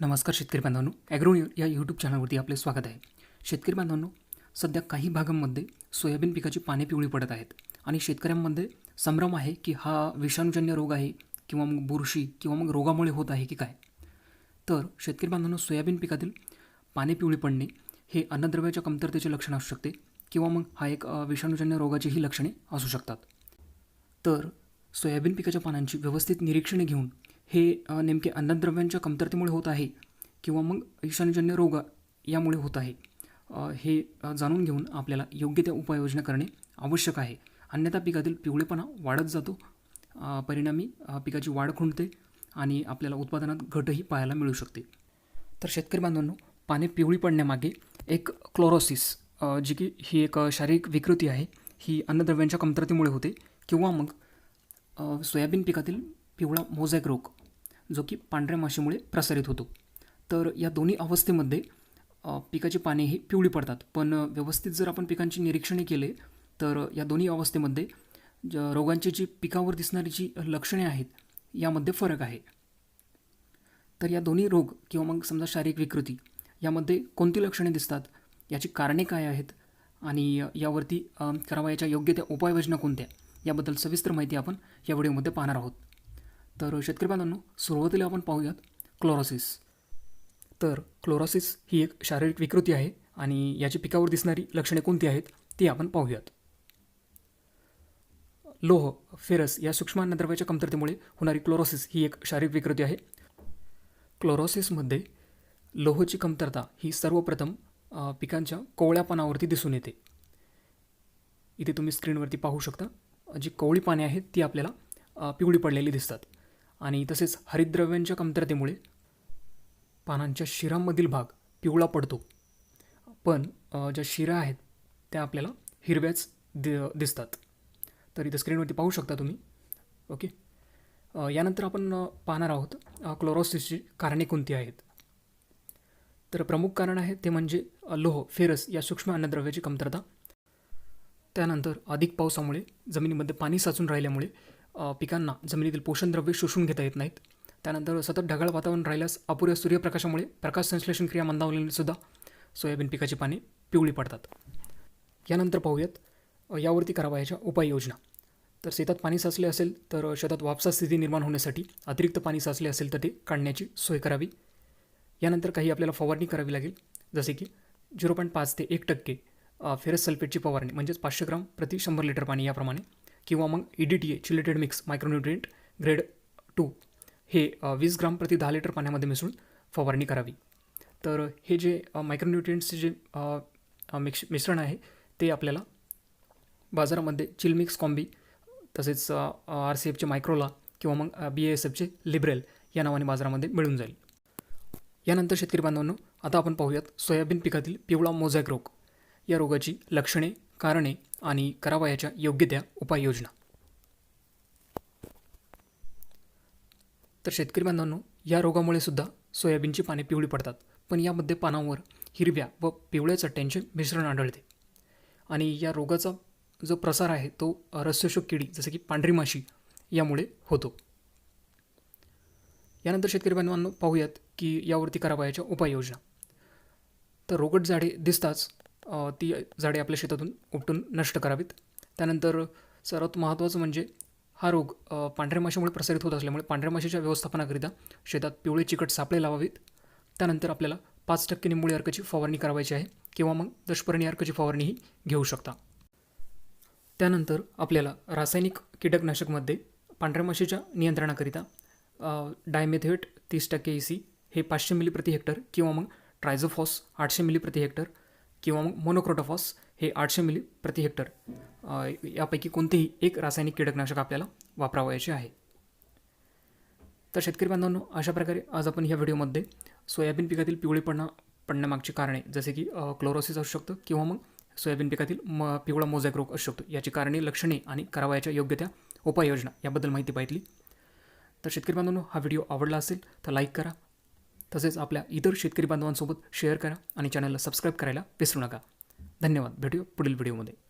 नमस्कार शेतकरी बांधवांनो. ॲग्रो या यूट्यूब चॅनलवरती आपले स्वागत आहे. शेतकरी बांधवांनो सध्या काही भागांमध्ये सोयाबीन पिकाची पाने पिवळी पडत आहेत आणि शेतकऱ्यांमध्ये संभ्रम आहे की हा विषाणूजन्य रोग आहे किंवा मग बुरशी किंवा मग रोगामुळे होत आहे की काय? तर शेतकरी बांधवांनो सोयाबीन पिकातील पाने पिवळी पडणे हे अन्नद्रव्याच्या कमतरतेचे लक्षण असू शकते किंवा मग हा एक विषाणूजन्य रोगाचीही लक्षणे असू शकतात. तर सोयाबीन पिकाच्या पानांची व्यवस्थित निरीक्षणे घेऊन हे नेमके अन्नद्रव्यांच्या कमतरतेमुळे होत आहे किंवा मग विषाणूजन्य रोग यामुळे होत आहे. हे जाणून घेऊन आपल्याला योग्य त्या उपाययोजना करणे आवश्यक आहे. अन्यथा पिकातील पिवळेपणा वाढत जातो. परिणामी पिकाची वाढ खुंटते आणि आपल्याला उत्पादनात घटही पाहायला मिळू शकते. तर शेतकरी बांधवांनो पाने पिवळी पडण्यामागे एक क्लोरोसिस जी की ही एक शारीरिक विकृती आहे. ही अन्नद्रव्यांच्या कमतरतेमुळे होते किंवा मग सोयाबीन पिकातील पिवळा मोझॅक रोग जो की पांढऱ्या माशीमुळे प्रसारित होतो. तर या दोन्ही अवस्थेमध्ये पिकाची पाने ही पिवळी पडतात. पण व्यवस्थित जर आपण पिकांची निरीक्षणे केले तर या दोन्ही अवस्थेमध्ये ज रोगांची जी पिकावर दिसणारी जी लक्षणे आहेत यामध्ये फरक आहे. तर या दोन्ही रोग किंवा मग समजा शारीरिक विकृती यामध्ये कोणती लक्षणे दिसतात? याची कारणे काय आहेत? आणि यावरती करावयाच्या योग्य त्या उपाययोजना कोणत्या? याबद्दल सविस्तर माहिती आपण या व्हिडिओमध्ये पाहणार आहोत. तर शेतकरी बांधवांनो सुरुवातीला आपण पाहूयात क्लोरोसिस तर क्लोरोसिस ही एक शारीरिक विकृती आहे आणि याची पिकावर दिसणारी लक्षणे कोणती आहेत ती आपण पाहूयात. लोह फेरस या सूक्ष्म अन्नद्रव्याच्या कमतरतेमुळे होणारी क्लोरोसिस ही एक शारीरिक विकृती आहे. क्लोरोसिसमध्ये लोहची कमतरता ही सर्वप्रथम पिकांच्या कोवळ्या पानावरती दिसून येते. इथे तुम्ही स्क्रीनवरती पाहू शकता जी कोवळी पाने आहेत ती आपल्याला पिवळी पडलेली दिसतात. आणि तसेच हरितद्रव्यांच्या कमतरतेमुळे पानांच्या शिरामधील भाग पिवळा पडतो. पण ज्या शिरा आहेत त्या आपल्याला हिरव्याच दि दिसतात. तर इथं स्क्रीनवरती पाहू शकता तुम्ही. ओके. यानंतर आपण पाहणार आहोत क्लोरोसिसची कारणे कोणती आहेत? तर प्रमुख कारण आहे ते म्हणजे लोह फेरस या सूक्ष्म अन्नद्रव्याची कमतरता. त्यानंतर अधिक पावसामुळे जमिनीमध्ये पाणी साचून राहिल्यामुळे पिकांना जमिनीतील पोषणद्रव्ये शोषून घेता येत नाहीत. त्यानंतर सतत ढगाळ वातावरण राहिल्यास अपुऱ्या सूर्यप्रकाशामुळे प्रकाश संश्लेषण क्रिया मंदावल्याने सुद्धा सोयाबीन पिकाची पाने पिवळी पडतात. यानंतर पाहूयात यावरती करावयाच्या उपाययोजना. तर शेतात पाणी साचले असेल तर शेतात वापसा स्थिती निर्माण होण्यासाठी अतिरिक्त पाणी साचले असेल तर ते काढण्याची सोय करावी. यानंतर काही आपल्याला फवारणी करावी लागेल. जसे की झिरो पॉईंट पाच ते एक टक्के फेरस सल्फेटची फवारणी म्हणजेच पाचशे ग्राम प्रति शंभर लिटर पाणी याप्रमाणे किंवा मग E D T A chelated mix micronutrient grade two हे वीस ग्राम प्रति दहा लिटर पाण्यामध्ये मिसळून फवारणी करावी. तर हे जे मायक्रोन्युट्रिएंट्सचे जे मिक्स मिश्रण आहे ते आपल्याला बाजारामध्ये चिलमिक्स कॉम्बी तसेच आर सी एफचे मायक्रोला किंवा मग बी एस एफचे लिब्रेल या नावाने बाजारामध्ये मिळून जाईल. यानंतर शेतकरी बांधवांनो आता आपण पाहूयात सोयाबीन पिकातील पिवळा मोझॅक रोग. या रोगाची लक्षणे कारणे आणि करावयाच्या योग्य त्या उपाययोजना. तर शेतकरी बांधवांनो या रोगामुळे सुद्धा सोयाबीनची पाने पिवळी पडतात. पण यामध्ये पानांवर हिरव्या व पिवळ्या चट्ट्यांचे मिश्रण आढळते. आणि या रोगाचा जो प्रसार आहे तो रस्यशोक किडी जसे की पांढरी माशी यामुळे होतो. यानंतर शेतकरी बांधवांनो पाहूयात की यावरती करावयाच्या उपाययोजना. तर रोगट झाडे दिसताच ती झाडे आपल्या शेतातून उपटून नष्ट करावीत. त्यानंतर सर्वात महत्त्वाचं म्हणजे हा रोग पांढऱ्या माशीमुळे प्रसारित होत असल्यामुळे पांढऱ्या माशीच्या व्यवस्थापनाकरिता शेतात पिवळे चिकट सापळे लावावेत. त्यानंतर आपल्याला पाच टक्के निंबोळी अर्काची फवारणी करावायची आहे किंवा मग दशपर्णी अर्काची फवारणीही घेऊ शकता. त्यानंतर आपल्याला रासायनिक कीटकनाशकमध्ये पांढऱ्या माशीच्या नियंत्रणाकरिता डायमेथेट तीस टक्के ई सी हे पाचशे मिली प्रति हेक्टर किंवा मग ट्रायझोफॉस आठशे मिली प्रति हेक्टर किंवा मग मोनोक्रोटोफॉस हे आठशे मिली प्रति हेक्टर यापैकी कोणतेही एक रासायनिक कीटकनाशक आपल्याला वापरावयाचे आहे. तर शेतकरी बांधवांनो अशा प्रकारे आज आपण ह्या व्हिडिओमध्ये सोयाबीन पिकातील पिवळेपणा पडण्यामागची कारणे जसे की क्लोरोसिस असू शकतं किंवा मग सोयाबीन पिकातील म पिवळा मोझॅक रोग असू शकतो. याची कारणे लक्षणे आणि करावयाच्या योग्य त्या उपाययोजना याबद्दल माहिती पाहिली. तर शेतकरी बांधवांनो हा व्हिडिओ आवडला असेल तर लाईक करा. तसेच आपल्या इतर शेतकरी बांधवांसोबत शेअर करा आणि चॅनलला सबस्क्राईब करायला विसरू नका. धन्यवाद. भेटूया पुढील व्हिडिओमध्ये.